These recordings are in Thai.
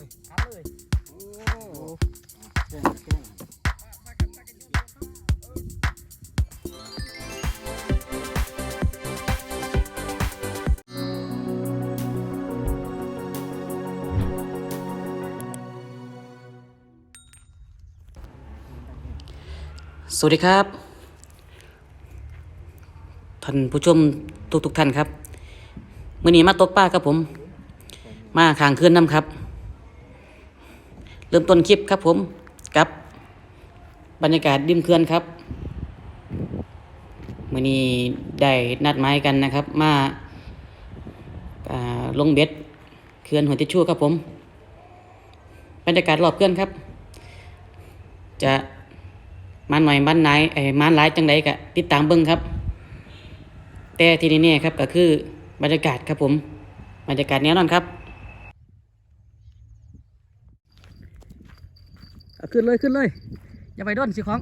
ดิอัดเลยโอ้แข่งแข่งสวัสดีครับ ท่านผู้ชมทุกทุกๆท่านครับมื่อนี้มาตกปลาครับผม มาขางคืนน้ำครับ เริ่มต้นคลิปครับผมกับบรรยากาศริมเขื่อนครับมื่อนี้ได้นัดหมายกันนะครับ มาาลงเบ็ดเขื่อนหัวติชชู่ครับผม บรรยากาศรอบเขื่อนครับ จะมันหน่อยมันไหนไอ้มันหลายจังไดกะติดตามเบิ่งครับ แต่ที่นี่ๆครับก็คือบรรยากาศครับผม บรรยากาศแน่นอนครับเอา ขึ้นเลยขึ้นเลย อย่าไปด้นสิของ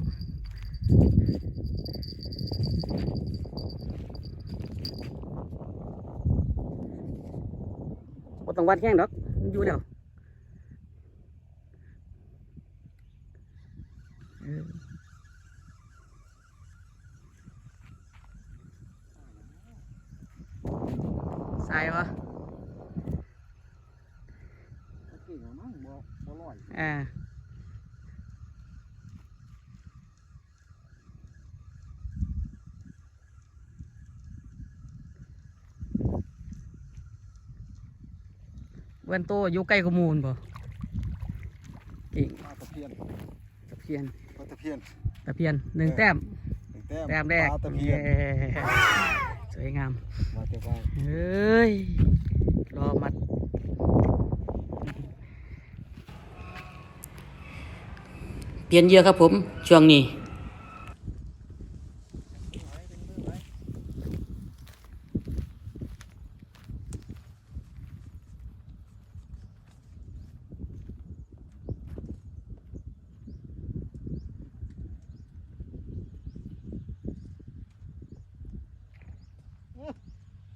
บ่ต้องวัดแข้งดอกมันอยู่แล้วเออใส่ปะเก่งอะมั้งบ่บ่ลอยอ่า เวนโตอยู่ใกล้กบหมูลป่ะเก่งปลาตะเพียนตะเพียนปลาตะเพียนตะเพียนหนึ่งแต้มหนึ่งแต้มแต้มแรกปลาตะเพียนเย้สวยงามมาแต่ว่าเฮ้ยรอมัดเปลี่ยนเหยอะครับผม ช่วงนี้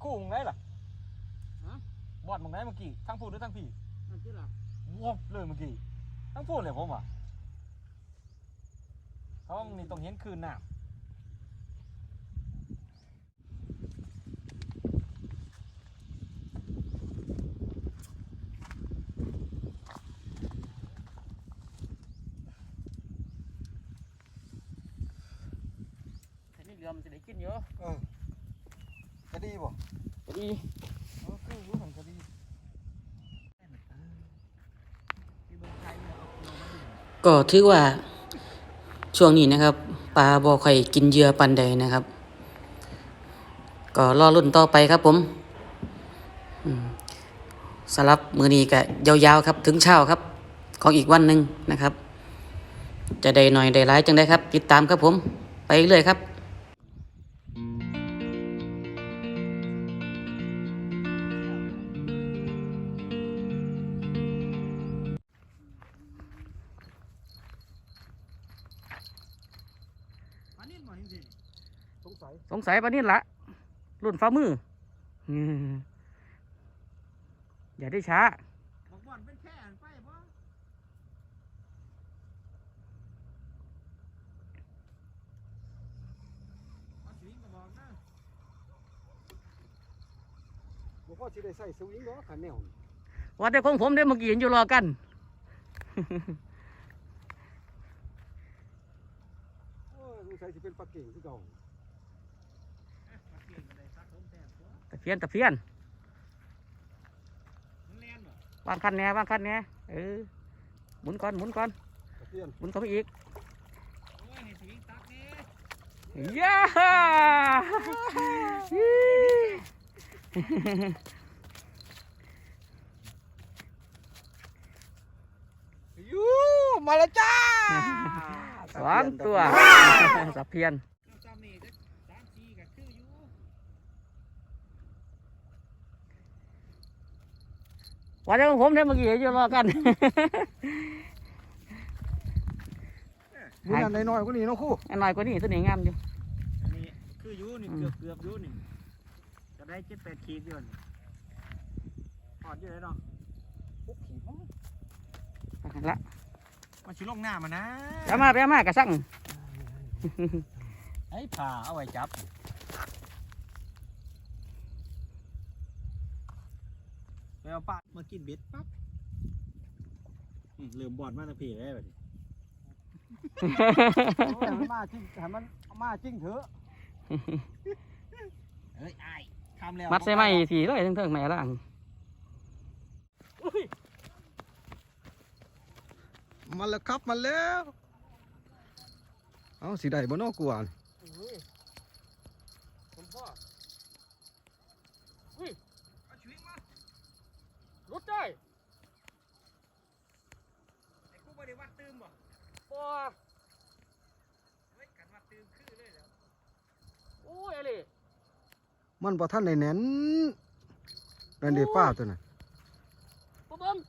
คู่มึงไงล่ะบอดมึงไงเมื่อกี้ทั้งพูดหรือทั้งพี่วบเลยเมื่อกี้ทั้งพูดเลยผมอะเขานี่ต้องเห็นคืนน้ำ นี่เรือ มันจะได้กินเยอะเออคดีบ่ดีเออคือรู้ของคดีก็ถือว่าช่วงนี้นะครับปลาบ่ค่อยกินเหยื่อปันใดนะครับ ก็รอรุ่นต่อไปครับผมอืมสำหรับมือนี้ก็ยาวๆครับ ถึงเช้าครับ ของอีกวันหนึ่งนะครับ จะได้หน่อยได้หลายจังได้ครับ ติดตามครับผม ไปเรื่อยครับ สงสัยสงสัยปานนี้ละรุ่นฟ้ามืออืมอย่าได้ช้าบอกบอลเป็นแค่อันไปบ่เอาสิงก็บอกนะบ่พอสิได้ใส่สวิงเนาะขันแนวนี่วัดได้ของผมได้เมื่อกี้เห็นอยู่รอกัน เออ สงสัยสิเป็นปลาเก่งคือเก่าตะเพียนตะเพียนมันแล่นบ่วางคันแหน่วางคันแหน่เออหมุนก่อนหมุนก่อนตะเพียนหมุนเข้าไปอีกโอ้ยนี่สิงตักนี่ย่ายูมาแล้วจ้า สองตัวตะเพียนจำนี่จะสามสี่ก็คืออยู่วัดได้ของผมได้เมื่อกี้เห็นอยู่รอกันมื้อนั้นน้อยๆกว่านี้เนาะครูอันหน่อยกว่านี้ตัวนี้งามอยู่อันนี้คืออยู่นี่อืมเกือบเกือบอยู่นี่จะได้เจ็ดแปดขีดอยู่นี่ถอดอยู่เลยเนาะพวกขีดมั้งนั่นละ มันชิลงหน้ามานะไปเอามาไปเอามากระสั่งไอ้ผ่าเอาไว้จับไปเอาปลามากินเบ็ดปั๊บอืมเริ่มบอดมาตะพี่แล้วแบบนี้โอ้ยให้มันมาจริงให้มันมาจริงเถอะเฮ้ยไอ้ทำแล้วมัดใส่ไม้ทีเลยทั้งเทิงๆแม่ละอัน มาแล้วครับมาแล้ว เอาสีใดบ่เนอกกวนคุณพ่ออุ้ยรุดได้ไอ้กูไม่ได้วัดตื้มบ่ปอเฮ้ยกันวัดตื้มคือเลยแล้วอุ้ยอะไรมันบ่ทันได้แน่นนั่นเด้ป้าตัวน่ะปุ๊บเบิ้งโ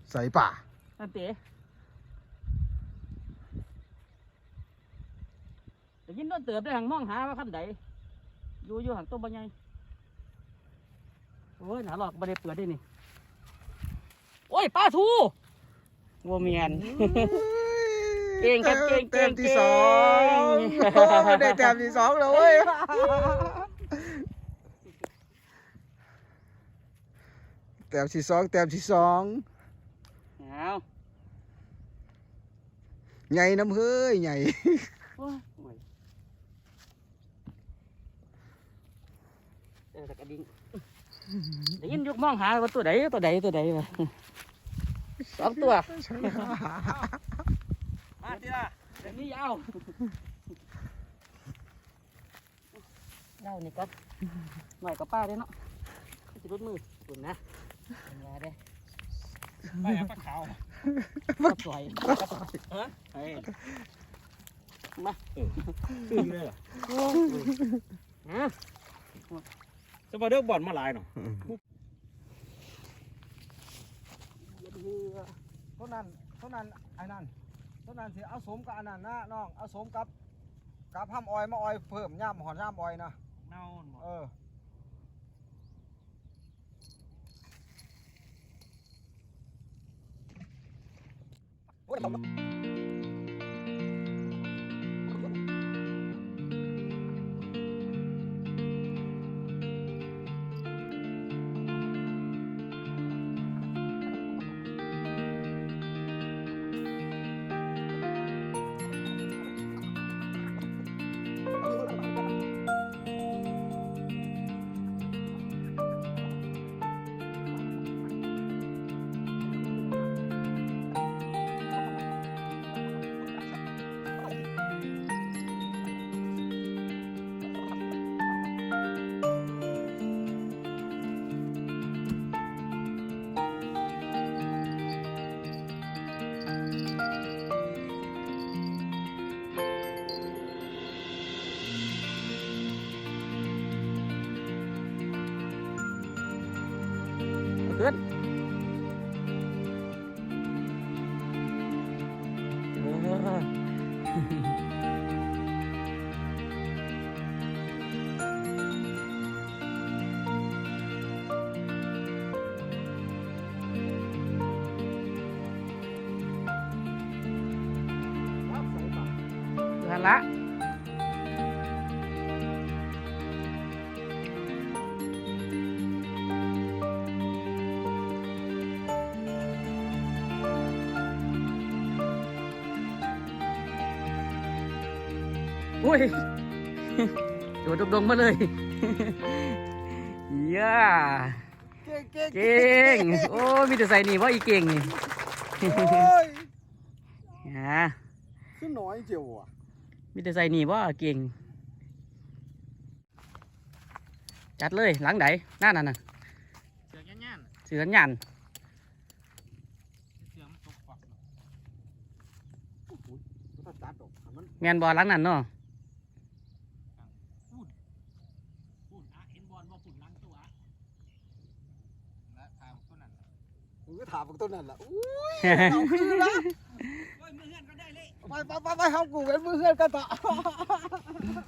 ใส่ป่านั่นเต๋แต่ยินโดนเติบได้หังมองหาว่าคำใดอยู่อยู่หังต้นบะไงโอ้ยหนาหลอกบ่ได้เปิดได้นี่ โอ้ยป้าทูวัวเมียน เก่งครับเก่งเก่งแต้มที่สองเก่งโอ้ยได้แต้มที่สองแล้วเว้ยแต้มที่สองแต้มที่สอง เอาใหญ่น้ำเฮ้ยใหญ่โอ้ยโอ้ยเออแต่กระดิ่งได้ยินยกมองหาว่าตัวใดตัวใดตัวใดวะสองตัว มาทีละเดี๋ยวนี้ยาวเล่านี่ก็หน่อยกับป้าได้เนาะจะรุดมือสุดนะเป็นไงเด้ ไปเอาปลาขาวก็สวยเฮ้ยมาคืออยู่เลยเหรอฮะจะมาเลือกบอลมาหลายเนาะเท่านั้นเท่านั้นไอ้นั่นเท่านั้นสิเอาสมกับอันนั้นนะน้องเอาสมกับกับห้ามออยมาออยเพิ่มย่ำหอนย่ำออยนะเน่าหมดเออ ขึ้ ละ อุ้ยโดดดงๆมาเลยเย่าเก่งเก่งเก่ง โอ้ยมีแต่ใส่นี่ว่าอีเก่งนี่โอ้ยฮะขึ้ มีแต่ใส่นี่ว่าเก่ง จัดเลยหลังไหนหน้านั่นน่ะเสือกย่านเสือหยันๆเสือกมันตกฝักถ้าจัดออกมันแมนบอลหลังนั่นเนาะปุ่นอะเห็นบอลบ่ปุ่นล้างตัวและทางตัวนั้นมึงก็ถามพวกต้นนั่นแหละอุ้ยเอาคืนนะ ได้เลยไปไปไปไปเอากูเป็นมือเพื่อนกันต่อ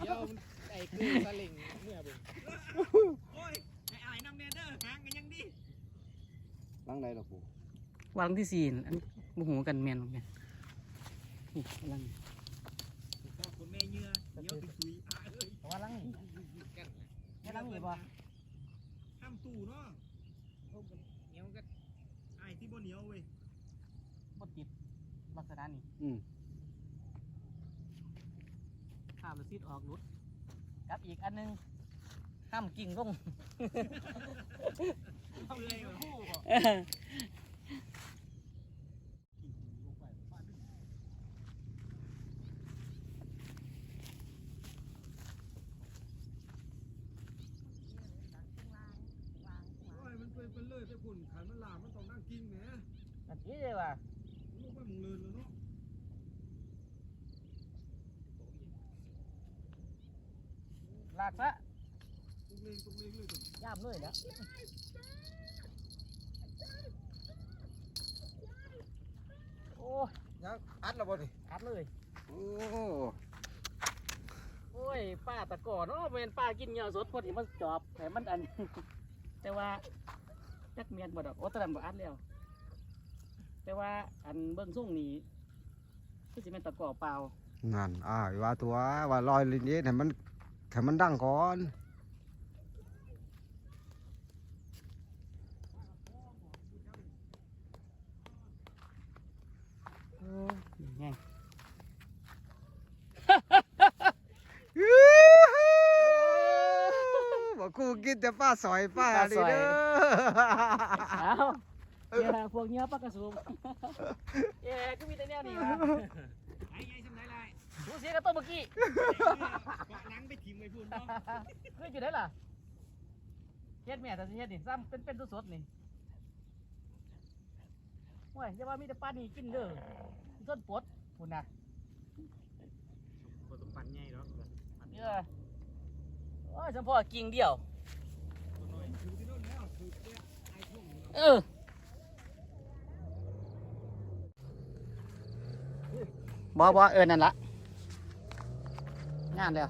เดี๋ยวมันไอ้คือสลิงเมื่อบุโอ้ยไอ้อายน้ำแน่เด้อหางกันยังดีหลังไหนล่ะกูวางที่สี่อันโมโหกันแมนบ่แมนนี่หลังก็คนแม่เยื่อเดี๋ยวไปคุยอะเอ้ยว่าหลังนี่กันแค่หลังนี่บ่ห้ามตู่เนาะโอ้มันเหนียวก็ไอ้ที่บ่เหนียวเว้ยบ่ติดลักษณะนี้อืม ห้ามรซีดออกหลุดกับอีกอันหนึงห้ามกิ่งลงเอาเลยเหรอฮู้บ่โอ้ยมันเป็นเป็นเลยแต่คุณขันมันลามมันต้องนั่งกินแหมอันนี้เลยว่ะลูกไม่มึงเลินเลยเนาะากซะตุกเลงตุกเลงเลยตุกย่ามเลยแล้วโอ้ยยังอัดแล้วบ่ดิอัดเลย โอ้โอ้ยป้าตะก่อเนาะแมนป้ากินเหงื่อสดพอดีมันจอบแต่มันอัน แต่ว่าจักเมียนบ่ดอกโอ้ตะนันบ่อัดแล้ว แต่ว่าอันเบิ่งส่งนี้คือสิแม่นตะก่อเปล่านั่นอ่าว่าตัวว่าลอยลิ้นเย็นให้มัน ให้มันดังก่อนไงบอกกูกินแต่ป้าสอยป้าดิเด้อเอาเนี่ยพวกเงี้ยปลากระสุมเย้ก็มีแต่เนี่ยนี่นะไอ้ไงสำไหนไร ดูเสียกับตัวเมื่อกี้เกาะหนังไปทิ่มไว้พุ่นเนาะคืออยู่ไหนล่ะเฮ็ดแม่แต่สิเฮ็ดนี่ซ้ำเป็นเป็นสดๆนี่โอ้ยอย่าว่ามีแต่ปลานี่กินเด้อต้นปดพุ่นน่ะบ่ต้องปั่นใหญ่หรอกเออโอ้ยเฉพาะกิ่งเดียวตัวน้อยอยู่ที่โน่นแล้วคือเตี้ยไอ้พวกนี้เออบ่บ่เออนั่นละ งานแล้ว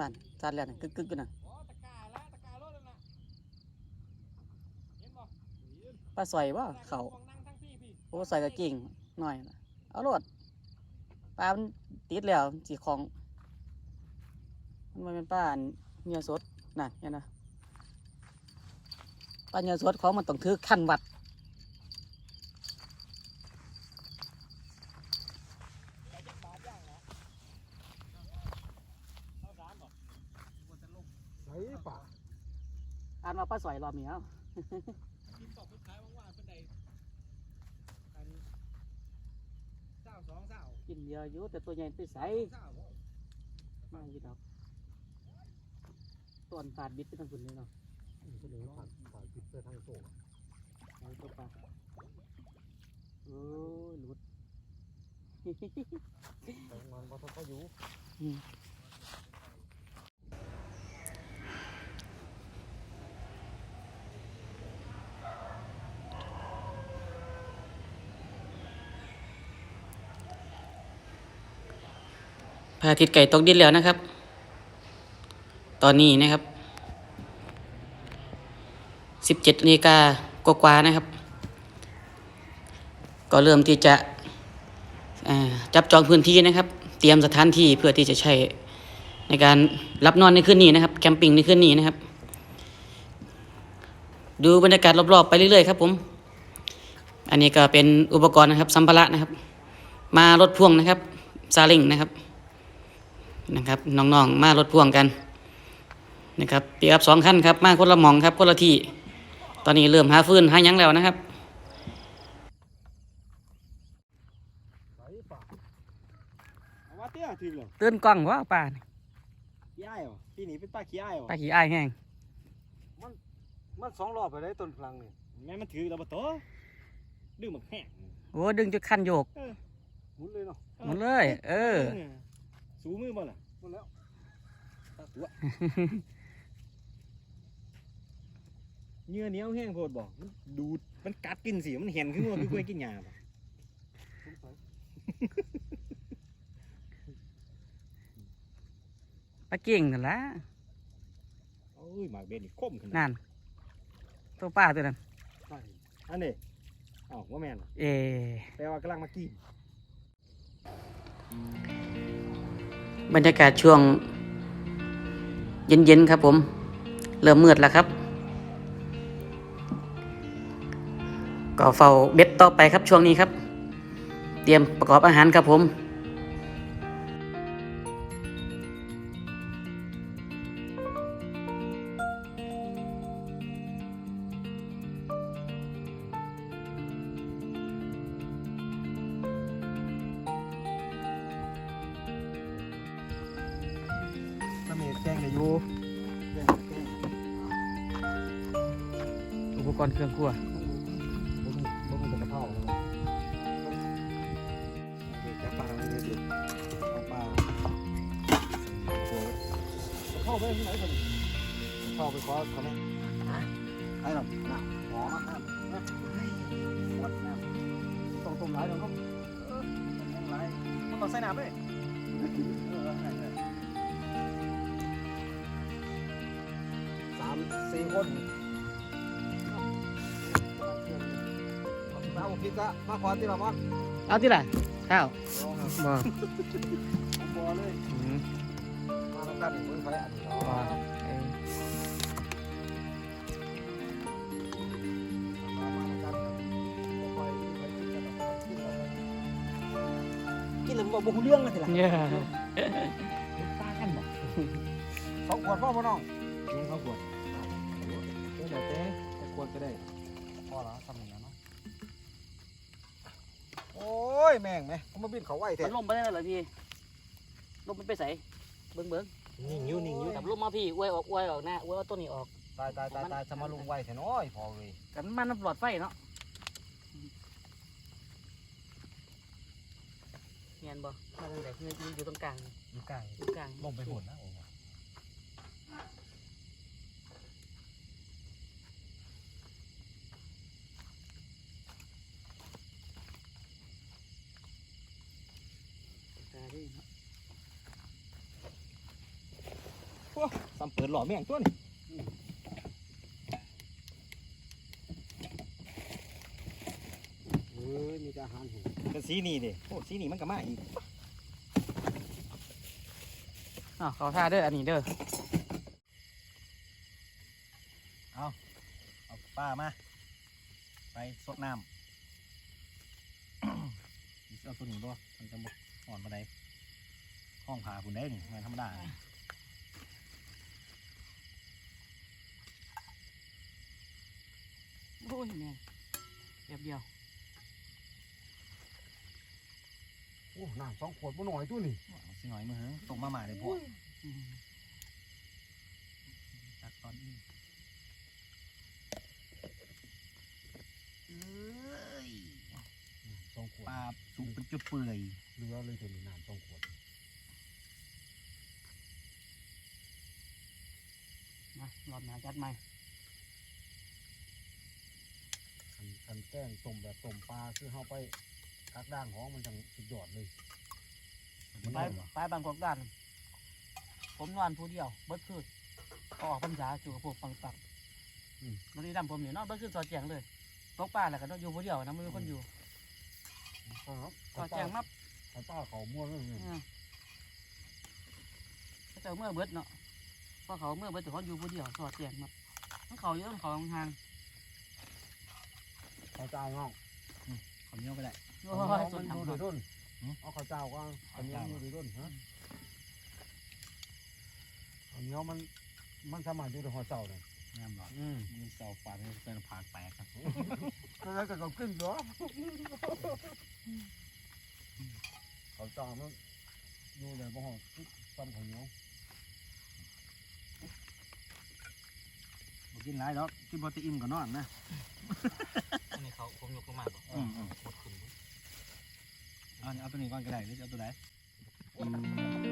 นั่นจัดแล้วนี่กึกกึกน่ะอ๋อตะกร้าลารถนั่นน่ะเห็นบ่ปลาสอยบ่เขาของนั่งทั้งพี่พี่โอ้ใส่กระกิ่งหน่อยนะเอาโลดปลามันติดแล้วสีของ มันเป็นปลาเนื้อสดน่ะเห็นนะปลาเนื้อสดของมันต้องถือขั้นวัด เอาสามบ่บ่จะลง ใส่ป่า อ่านมาปลาสอยรอบนี้เอากินตอกสุดท้ายว่างๆเพิ่นได้อันเศร้าสองเศร้ากินเยอะอยู่แต่ตัวใหญ่ไปใสเศร้าบ่มาอยู่ดอกต้นปาดบิดไปทางฝุ่นเลยเนาะก็เลยผ่านผ่านติดไปทางโซ่เอาตัวปลาโอ้ยหลุด แต่มันบ่ต้องเขาอยู่พ ระอาทิตย์ไก่ตกดินแล้วนะครับ ตอนนี้นะครับสิบเจ็ดนาฬิกากว่านะครับ ก็เริ่มที่จะจับจองพื้นที่นะครับ เตรียมสถานที่เพื่อที่จะใช้ในการรับนอนในคืนนี้นะครับ แคมปิ้งในคืนนี้นะครับ ดูบรรยากาศรอบๆไปเรื่อยๆครับผม อันนี้ก็เป็นอุปกรณ์นะครับ สัมภาระนะครับ มารถพ่วงนะครับซาเลิงนะครับ นะครับน้องๆมารถพ่วงกันนะครับปีอับสองคันครับมาคนละหมองครับคนละที่ตอนนี้เริ่มหาฟืนหาหยังแล้วนะครับไปป่าเอาว่าเตี้ยถึงเลยตื่นกล้องว่าป่านี่ขี้อ้ายเหรอที่นี่เป็นป้าขี้อ้ายเหรอปลาขี้อ้ายแห้งมันสองรอบไปได้ต้นพลังนี่แม่มันถือแล้วบ่โตดื้อหมักแห้งโอ้ดึงจุดคันโยกหมุนเลยเนาะหมดเลย เออ สูมือบ่ล่ะหมดแล้วเนื้อเหนียวแห้งโพดบ่มันดูด มันกัดกินสิมันเห็นขึ้นว่าคือกล้วยกินหญ้าบ่สงสัยปลาเก่งนั่นละโอ้ยหมากเบ็ดนี่คมขนาดนั่นตัวป้าตัวนั้นใช่อันนี้อ้าวว่าแม่นเอแปลว่ากำลังมากิน บรรยากาศช่วง เย็นๆครับผม เริ่มมืดแล้วครับ ก็เฝ้าเบ็ดต่อไปครับช่วงนี้ครับ เตรียมประกอบอาหารครับผม ไปที่ไหนกันเข้าไปขอเขาไหมไอ้หรอกน่ะขอมาครับนะวัดน้ำต้องต้มหลายเดี๋ยวเขาเออต้มหลายมันต้องใส่น้ำเลยสามสี่คนเอาพริกอะมาขอที่ละมันเอาที่ไหนข้าวเอาครับบ่ผมบอเลย อืมมาทำกันมือไฟอันนี้บ่เออมามาทำกันบ่ค่อยไปกินกันหรอกินแล้วกินแล้วบอกบุเรื่องเลยทีละเนี่ยตากันบอกสองขวดพ่อพ่อน้องเลี้ยงขวชเดี๋ยวแต่จะควรก็ได้พ่อละทำอย่างนั้นเนาะโอ้ยแม่งไหมเขามาบินเขาไหวแท้ มันลมไปได้เหรอพี่ลมมันไปใส่เบิ้งเบิ้ง นิ่งอยู่นิ่งอยู่ จับลมมาพี่อวยออกอวยออกหน้าอวยเอาตัวนี้ออกตายตายตายตายจะมาลุงไหวแท้น้อยพอเลยกันมันปลอดไฟเนาะเงียนบ่มาทางไหนเงียนอยู่ตรงกลางอยู่ใกล้อยู่กลางลงไปหุ่นนะโอ้โห ตาดิ ซ้ำเปิดหล่อแม่งตัวนี่เออมีแต่อาหารหิวเป็นสีนี่ดิโอ้สีนี่มันก็มาอีกอ๋อเขาท่าเด้ออันนี้เด้อเอาป้ามา ไปสดน้ำ เอาตัวนี้บ่มันจะบกอ่อนมาได้ห้องผาคุณได้นี่ไม่ธรรมดา โอ้ยแม่เดียวเดียวโอ้น้ำสองขวดบ่หน่อยตัวนี่เอาสิหน่อยมือเฮ้ยตกมาหมาเลยพวกอืมตักตอนนี้สองขวดปลาสุกเป็นจุดเปื่อยเหลือเลยตัวนี้น้ำสองขวดมารอบหน้าจัดใหม่ คันคันแกงต้มแบบต้มปลาคือเฮาไปคักด่างของมันจังสุดยอดเลยมันไปได้เหรอไปบางกอกด้านผมนอนผู้เดียวเบิดคืนก็ออกพรรษาอยู่กับพวกฟังฟังอืมมันนี่ดำผมเนี่ยนอนเบิดคืนสอดแจงเลยตกปลาแล้วก็นอนอยู่ผู้เดียวนะไม่มีคนอยู่ครับสอดแจงมับคันป้าเขาม่วนเลยนี่อืมเขาเจ้าเมื่อเบิดเนาะเพราะเขาเมื่อเบิดแต่เขาอยู่ผู้เดียวสอดแจงมับมันเขาเยอะมันเขาห่าง เขาจะเอาน้องๆคนเดียวไปได้โอ้ยมันอยู่ในรุ่นเอาข้าวเจ้าก็อันนี้อยู่ในรุ่นฮะอันนี้มันมันสามารถอยู่ในหัวเจ้าเลยงามหรออืมมีเสาฟันเป็นผากแตกครับแล้วก็ขึ้นเนาะข้าวเจ้ามันอยู่ในบ่อซ้ำข้าวเหนียวบ่กินหลายดอกกินบ่ติอิ่มก็นอนนะอันนี้เขาผมยกลงมาบ่อืมอืมหมดคุณเอาเอาตัวนี้ก่อนก็ได้หรือจะเอาตัวไหน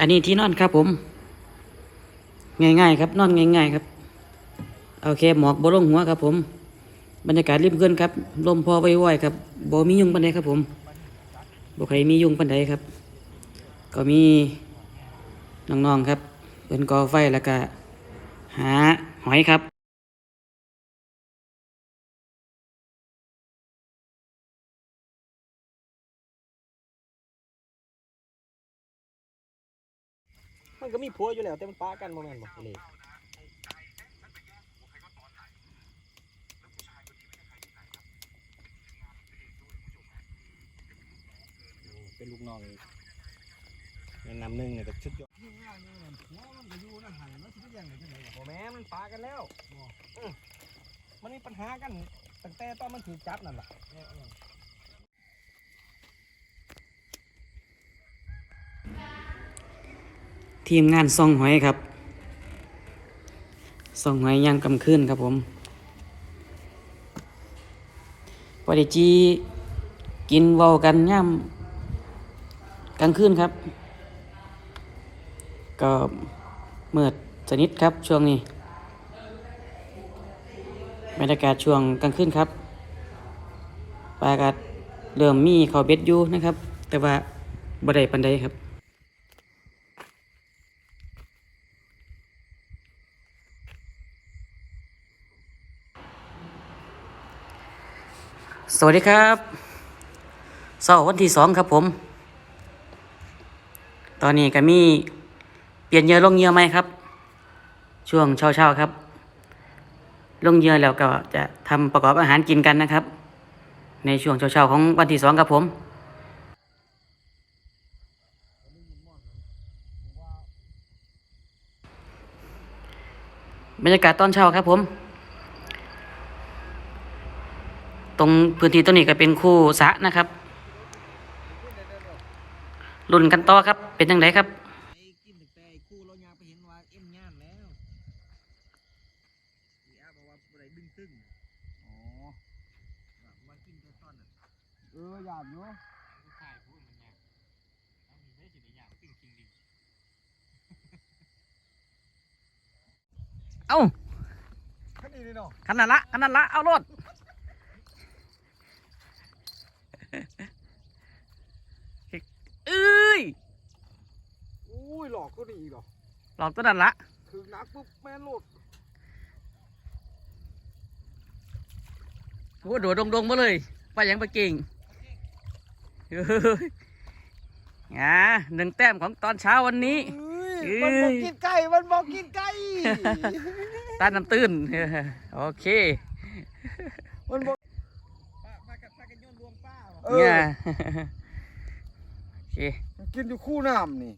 อันนี้ที่นอนครับผม ง่ายๆ ครับนอนง่าย ๆ ครับ โอเคหมอกบลงหัวครับ ผม บรรยากาศริมเกินครับลมพอไว้ๆครับบ่มียุงปันใดครับ ผมบ่ใครมียุงปันใดครับ ก็มีน้องๆครับเป็นกอไฟแล้วก็หาหอยครับ มันก็มีผัวอยู่แล้วแต่มันป้ากันโมเมนต์บอกเลยเป็นลูกน้องแนะนำหนึ่งเนี่ยแต่ชุดยอดง่ายๆเนี่ยหัวมันก็อยู่นั่นหันมันสิไปแย่งได้จังไดล่ะโอ้แม่มันป้ากันแล้วอืมมันมีปัญหากันตั้งแต่ตอนมันถูกจับนั่นแหละ ทีมงานซองหอยครับซองหอยย่างกำคืนครับผมพอดีจีกินว้ากันย่ำกลางคืนครับ ก็เมื่อสนิทครับช่วงนี้บรรยากาศช่วงกลางคืนครับปลากัดเริ่มมีเขาเบ็ดอยู่นะครับ แต่ว่าบ่ได้ปันใดครับ สวัสดีครับเสาร์วันที่สองครับผม ตอนนี้ก็มีเปลี่ยนเยื่อลงเยื่อไหมครับ ช่วงเช้าๆครับ ลงเยื่อแล้วก็จะทำประกอบอาหารกินกันนะครับ ในช่วงเช้าๆของวันที่สองครับผมบรรยากาศตอนเช้าครับผม ตรงพื้นที่ตรงนี้ก็เป็นคู่สระนะครับรุ่นกันต่อครับ เป็นยังไงครับไอ้กินแต่ไอ้คู่เรายางไปเห็นว่าเอ็มย่านแล้วนี่อาบอกว่าอะไรดึงตึงอ๋อมากินแต่ตอนนั้นเออหยาดอยู่เอ้าคันนี้นี่เนาะขนาดละขนาดละเอารถ ก็นี่อีกเหรอหลอกตัวนั้นละถึงนักปุ๊บแม่นโลดโอ้โดดดงๆมาเลยไปยังไปเก่งเฮ้ยอ่าหนึ่งแต้มของตอนเช้าวันนี้เอ้ยมันบอกกินไก่ มันบอกกินไก่ ตาน้ำตื้น โอเค มันบอกป้ากับป้ากันโยนรวมป้าเอเนี่ยอโอเคมัน กินอยู่คู่น้ำนี่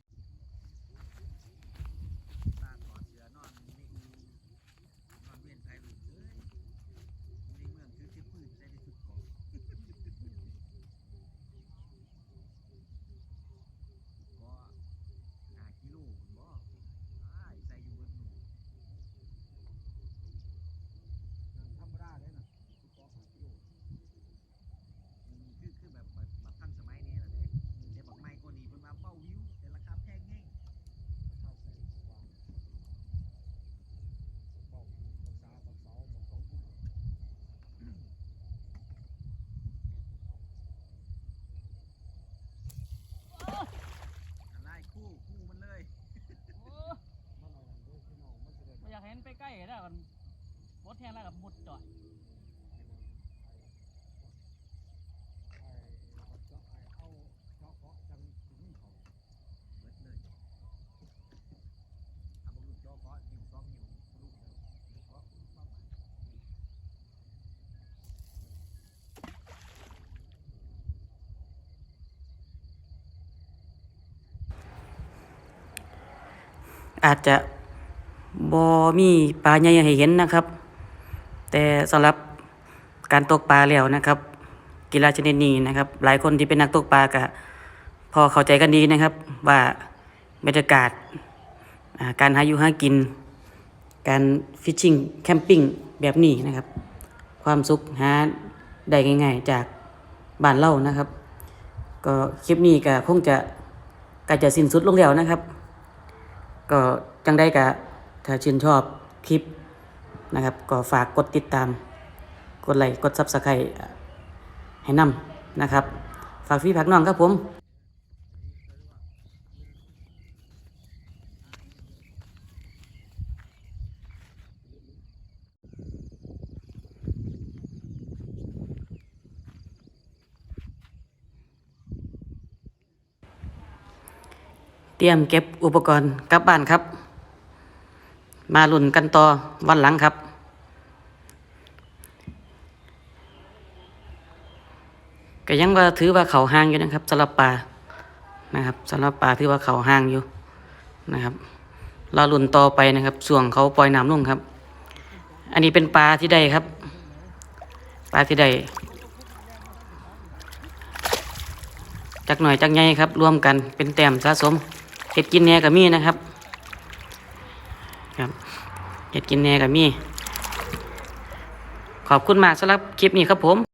ไม่อยากเห็นไปใกล้ แล้วมันรถแทงแล้วกับมุดจอดอาจจะ บ่มีปลาใหญ่ให้เห็นนะครับ แต่สำหรับการตกปลาแล้วนะครับ กีฬาชนิดนี้นะครับ หลายคนที่เป็นนักตกปลาก็พอเข้าใจกันดีนะครับ ว่าบรรยากาศการหาอยู่หากิน การฟิชชิงแคมปิ้งแบบนี้นะครับ ความสุขหาได้ง่าย ๆ จากบ้านเล่านะครับ ก็คลิปนี้ก็คงจะกลจะสิ้นสุดลงแล้วนะครับ ก็จังได้กะ ถ้าชื่นชอบคลิปนะครับ ก็ฝากกดติดตาม กดไลค์กดซับสไครต์ให้นำนะครับ ฝากพี่พักน้องครับผมเตรียมเก็บอุปกรณ์กลับบ้านครับ มาลุ่นกันต่อวันหลังครับ ก็ยังว่าถือว่าเขาห่างอยู่นะครับสำหรับปลานะครับสำหรับปลาถือว่าเขาห่างอยู่นะครับเราลุ่นต่อไปนะครับส่วงเขาปล่อยน้ำลงครับ อันนี้เป็นปลาที่ได้ครับ ปลาที่ได้จักหน่อยจักใหญ่ครับ รวมกันเป็นแต้มสะสมเห็ดกินแหนกับมีนะครับ เห็ดกินแน่กับมีขอบคุณมากสำหรับคลิปนี้ครับผม